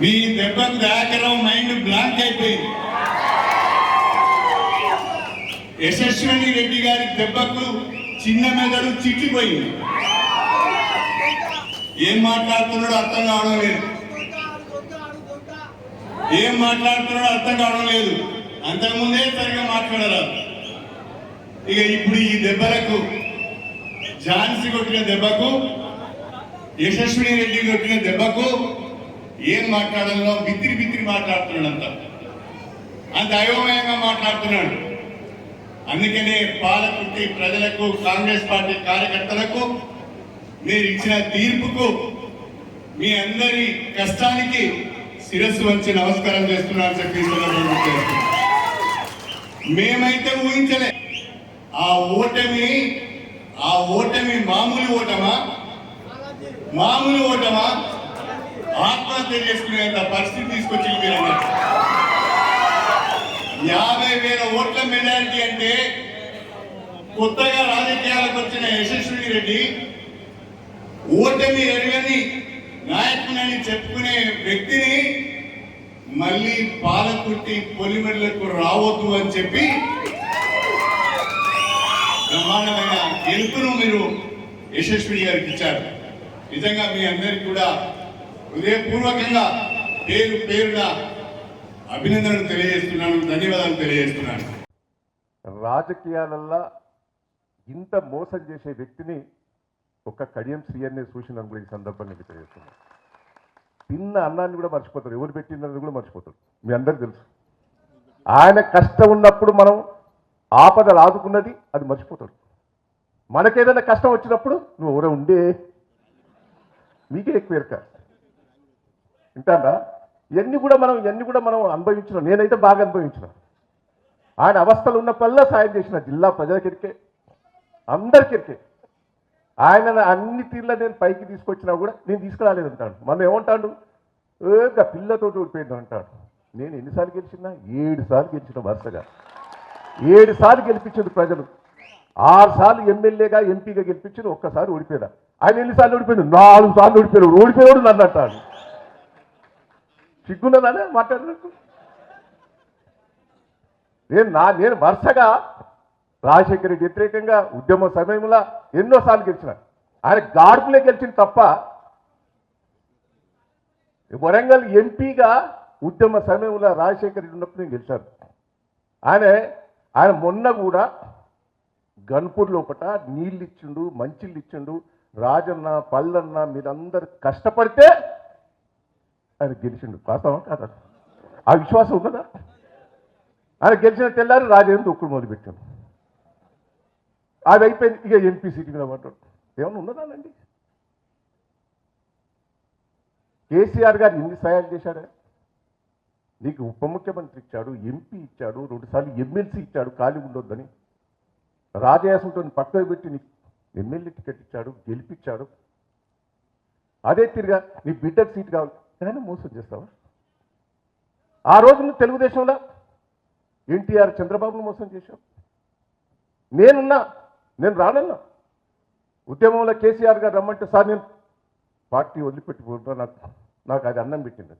మీ దెబ్బకు దాకరం mind blank అయిపోయింది. యశస్విని రెడ్డి గారి దెబ్బకు చిన్న మెదడు చిట్లిపోయింది. ఏం మాట్లాడుతున్నాడో అర్థం కావడం లేదు. ఏం మాట్లాడుతున్నాడో అర్థం కావడం లేదు. అంతకుముందే సరిగా మాట్లాడరాదు ఇక ఇప్పుడు ఈ దెబ్బలకు ఝాన్సీ కొట్టిన దెబ్బకు యశస్విని రెడ్డి కొట్టిన దెబ్బకు ఏం మాట్లాడాలో బిత్తిరి బిత్తిరి మాట్లాడుతున్నాడంత. అంత అయోమయంగా మాట్లాడుతున్నాడు. అందుకనే పాలకుర్తి ప్రజలకు కాంగ్రెస్ పార్టీ కార్యకర్తలకు మీరు ఇచ్చిన తీర్పుకు మీ అందరి కష్టానికి శిరస్సు వంచి నమస్కారం చేస్తున్నారని చెప్పి మేమైతే ఊహించలే. ఆ ఓటమి ఆ ఓటమి మామూలు ఓటమా? మామూలు ఓటమా? ఆత్మహత్య చేసుకునేంత పరిస్థితి తీసుకొచ్చి యాభై వేల ఓట్ల మెజారిటీ అంటే కొత్తగా రాజకీయాలకు వచ్చిన యశస్విని రెడ్డి ఓటమి ఎరగని నాయకునని చెప్పుకునే వ్యక్తిని మళ్ళీ పాలకుట్టి పొలిమెడలకు రావద్దు అని చెప్పి బ్రహ్మాండమైన గెలుపును మీరు యశస్విని గారికి ఇచ్చారు. నిజంగా మీ అందరికి కూడా హృదయపూర్వకంగా పేరు పేరున అభినందనలు తెలియజేస్తున్నాను ధన్యవాదాలు తెలియజేస్తున్నాను. రాజకీయాలల్లా ఇంత మోసం చేసే వ్యక్తిని ఒక కడియం సీఎన్ఏ సూచన కూడా ఈ సందర్భంగా తెలియజేస్తున్నాను. తిన్న అన్నాన్ని కూడా మర్చిపోతారు. ఎవరు పెట్టిందన్నది కూడా మర్చిపోతారు. మీ అందరికి తెలుసు. ఆయన కష్టం ఉన్నప్పుడు మనం ఆపద ఆదుకున్నది అది మర్చిపోతాడు మనకేదైనా కష్టం వచ్చినప్పుడు నువ్వు ఎవరో ఉండే మీకే ఎక్కువ ఎరక. వింటారా ఇవన్నీ కూడా మనం ఇవన్నీ కూడా మనం అనుభవించినాం నేనైతే బాగా అనుభవించిన. ఆయన అవస్థలు ఉన్నప్పుడల్లా సాయం చేసిన జిల్లా ప్రజలకెరికే అందరికెరికే. ఆయన అన్ని తీర్ల నేను పైకి తీసుకొచ్చినా కూడా నేను తీసుకురాలేదు అంటాడు. మనం ఏమంటాడు? ఏక పిల్లతోటి ఓడిపోయింది అంటాడు. నేను ఎన్నిసార్లు గెలిచినా? ఏడు సార్లు గెలిచిన వరుసగా. ఏడు సార్లు గెలిపించింది ప్రజలు. ఆరు సార్లు ఎమ్మెల్యేగా ఎంపీగా గెలిపించింది ఒక్కసారి ఓడిపోయాడు? ఆయన ఎన్నిసార్లు ఓడిపోయాడు నాలుగు సార్లు ఓడిపోయాడు ఓడిపోయాడు నన్ను అంటాడు. సిగ్గున్నదానే మాట్లాడినట్టు నేను నా నేను వరుసగా రాజశేఖర రెడ్డి వ్యతిరేకంగా ఉద్యమ సమయంలో ఎన్నోసార్లు గెలిచిన. ఆయన గాడుపులే గెలిచిన తప్ప వరంగల్ ఎంపీగా ఉద్యమ సమయంలో రాజశేఖర రెడ్డి ఉన్నప్పుడు నేను గెలిచాను. ఆయన ఆయన మొన్న కూడా గన్పూర్ లోపట నీళ్ళు ఇచ్చిండు మంచిళ్ళు ఇచ్చిండు రాజన్న పల్లన్న మీరందరు కష్టపడితే ఆయన గెలిచిండు. వాస్తవం కాదా? ఆ విశ్వాసం ఉన్నదా? ఆయన గెలిచిన తెల్లారి రాజేంద్ర ఒక్కడు మొదలుపెట్టాడు అది అయిపోయింది. ఇక ఎంపీ సీటు మీద పడ్డాడు. ఏమన్నా ఉన్నదానండి కేసీఆర్ గారు ఎన్ని సహాయాలు చేశాడే? నీకు ఉప ముఖ్యమంత్రి ఇచ్చాడు ఎంపీ ఇచ్చాడు రెండుసార్లు ఎమ్మెల్సీ ఇచ్చాడు ఖాళీ ఉండొద్దని. రాజయాసంతో పక్కన పెట్టి నీకు ఎమ్మెల్యే టికెట్ ఇచ్చాడు గెలిపించాడు అదే తిరిగా నీ బిడ్డకు సీట్ కావాలి. ఏదైనా మోసం చేస్తావా? ఆ రోజున తెలుగుదేశంలో ఎన్టీఆర్ చంద్రబాబును మోసం చేశాం నేనున్నా నేను రానన్నా. ఉద్యమంలో కేసీఆర్ గారు రమ్మంటే సార్ నేను పార్టీ వదిలిపెట్టి నాకు నాకు అది అన్నం పెట్టింది.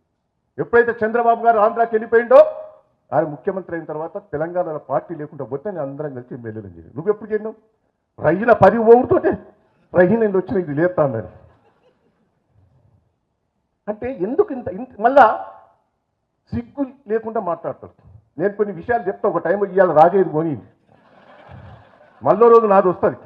ఎప్పుడైతే చంద్రబాబు గారు ఆంధ్రాకి వెళ్ళిపోయిండో ఆయన ముఖ్యమంత్రి అయిన తర్వాత తెలంగాణలో పార్టీ లేకుండా పోతే నేను అందరం కలిసి ఎమ్మెల్యేలు చేయను నువ్వు ఎప్పుడు చేయను రయ్యిన పది ఓవర్తోటే రైలు నేను వచ్చిన ఇది లేపుతా అంటే ఎందుకు ఇంత ఇంత మళ్ళా సిగ్గు లేకుండా మాట్లాడతారు. నేను కొన్ని విషయాలు చెప్తా ఒక టైం ఇవాళ రాజేది కొని. మళ్ళో రోజు నాది వస్తుంది.